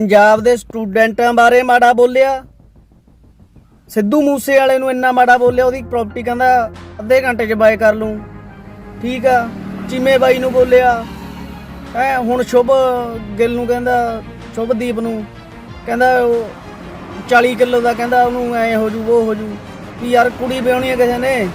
ਪੰਜਾਬ ਦੇ ਸਟੂਡੈਂਟਾਂ ਬਾਰੇ ਮਾੜਾ ਬੋਲਿਆ। ਸਿੱਧੂ ਮੂਸੇ ਵਾਲੇ ਨੂੰ ਇੰਨਾ ਮਾੜਾ ਬੋਲਿਆ, ਉਹਦੀ ਪ੍ਰਾਪਰਟੀ ਕਹਿੰਦਾ ਅੱਧੇ ਘੰਟੇ 'ਚ ਬਾਏ ਕਰ ਲੂੰ ਠੀਕ ਆ, ਚੀਮੇ ਬਾਈ ਨੂੰ ਬੋਲਿਆ। ਐ ਹੁਣ ਸ਼ੁਭ ਗਿੱਲ ਨੂੰ ਕਹਿੰਦਾ, ਸ਼ੁਭਦੀਪ ਨੂੰ। ਕਹਿੰਦਾ ਉਹ 40 ਕਿਲੋ ਦਾ ਕਹਿੰਦਾ ਉਹਨੂੰ ਐ ਹੋ ਜੂ, ਉਹ ਹੋ ਜੂ। ਵੀ ਯਾਰ ਕੁੜੀ ਵਿਆਹਣੀ ਕਿਸੇ ਨੇ।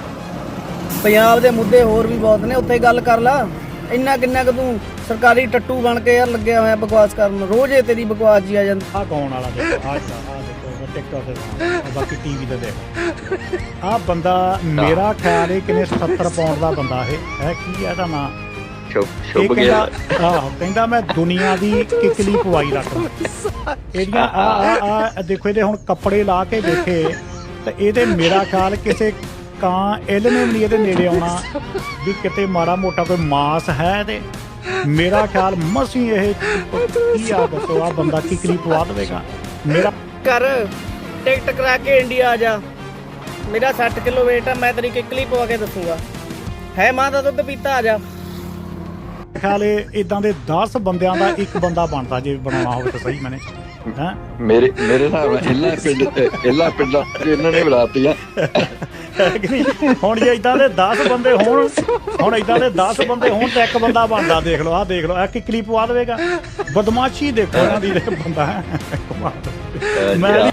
ਪੰਜਾਬ ਦੇ ਮੁੱਦੇ ਹੋਰ ਵੀ ਬਹੁਤ ਨੇ, ਉੱਥੇ ਗੱਲ ਕਰ ਲਾ। ਇੰਨਾ ਕਿੰਨਾ ਕਿ ਤੂੰ ਸਰਕਾਰੀ ਟੱਟੂ ਬਣ ਕੇ ਯਾਰ ਲੱਗਿਆ ਹੋਇਆ ਬਕਵਾਸ ਕਰਨ। ਰੋਜ਼ ਇਹ ਤੇਰੀ ਬਕਵਾਸ ਜੀ ਆ ਜਾਂਦੀ। ਆ ਕੌਣ ਵਾਲਾ ਦੇਖੋ ਆ ਆ ਦੇਖੋ ਟਿਕਟੌਕ ਤੇ ਆਹ ਬਾਕੀ ਟੀਵੀ ਤੇ ਦੇਖੋ। ਆ ਬੰਦਾ ਮੇਰਾ ਖਿਆਲ ਹੈ ਕਿਨੇ 70 ਪਾਉਂਡ ਦਾ ਬੰਦਾ ਇਹ। ਹੈ ਕੀ ਹੈ ਇਹਦਾ ਨਾਂ? ਸ਼ੁਭ ਇਹ ਸ਼ੁਭ ਗਿਆ। ਕਹਿੰਦਾ ਆਹ ਕਹਿੰਦਾ ਮੈਂ ਦੁਨੀਆ ਦੀ ਕਿਕਲੀ ਪਵਾਈ ਰੱਖਦਾ ਇਹਦੀਆਂ ਆ ਆ ਆ ਦੇਖੋ ਇਹਦੇ ਹੁਣ ਕੱਪੜੇ ਲਾ ਕੇ ਦੇਖੇ। ਤੇ ਇਹਦੇ ਮੇਰਾ ਖਿਆਲ ਕਿਸੇ ਕਾਂ ਇਲ ਨੇ ਵੀ ਨਹੀਂ ਇਹਦੇ ਨੇੜੇ ਆਉਣਾ ਵੀ ਕਿਤੇ ਮਾੜਾ ਮੋਟਾ ਕੋਈ ਮਾਸ ਹੈ ਇਹਦੇ। ਮੇਰਾ ਖਿਆਲ ਮਸੀਂ ਇਹ ਕੀ ਆ ਦੱਸੋ ਆ ਬੰਦਾ ਕਿਕਲੀ ਪਵਾ ਦੇਵੇਗਾ? ਮੇਰਾ ਕਰ ਟਿਕਟ ਕਰਾ ਕੇ ਇੰਡੀਆ ਆ ਜਾ। ਮੇਰਾ 60 ਕਿਲੋ weight ਆ ਮੈਂ ਤੇਰੀ ਕਿੱਕਲੀ ਪਵਾ ਕੇ ਦੱਸੂਗਾ। ਹੈ ਮਾਂ ਦਾ ਦੁੱਧ ਪੀਤਾ ਆ ਜਾ। ਖਿਆਲ ਇਹ ਇਦਾਂ ਦੇ 10 ਬੰਦਿਆਂ ਦਾ ਇੱਕ ਬੰਦਾ ਬਣਦਾ ਜੇ ਬਣਾਉਣਾ ਹੋਵੇ ਤਾਂ ਸਹੀ ਮੈਨੇ। ਮੇਰੇ ਮੇਰੇ ਨਾਲ ਇਹਨਾਂ ਪਿੰਡ ਇਹਨਾਂ ਪਿੰਡਾਂ 'ਚ ਇਹਨਾਂ ਨੇ ਬੁਲਾਤੀਆਂ ਹੁਣ ਜੇ ਇਦਾਂ ਦੇ 10 ਬੰਦੇ ਹੋਣ ਹੁਣ ਇਦਾਂ ਦੇ 10 ਬੰਦੇ ਹੋਣ ਤਾਂ ਇੱਕ ਬੰਦਾ ਬਣਦਾ ਦੇਖ ਲਓ ਆਹ ਦੇਖ ਲਓ ਇਹ ਕਿਕਲੀ ਪਵਾ ਦੇਵੇਗਾ ਬਦਮਾਸ਼ੀ ਦੇਖੋ ਇਹਨਾਂ ਦੀ ਬੰਦਾ। ਮੈਂ।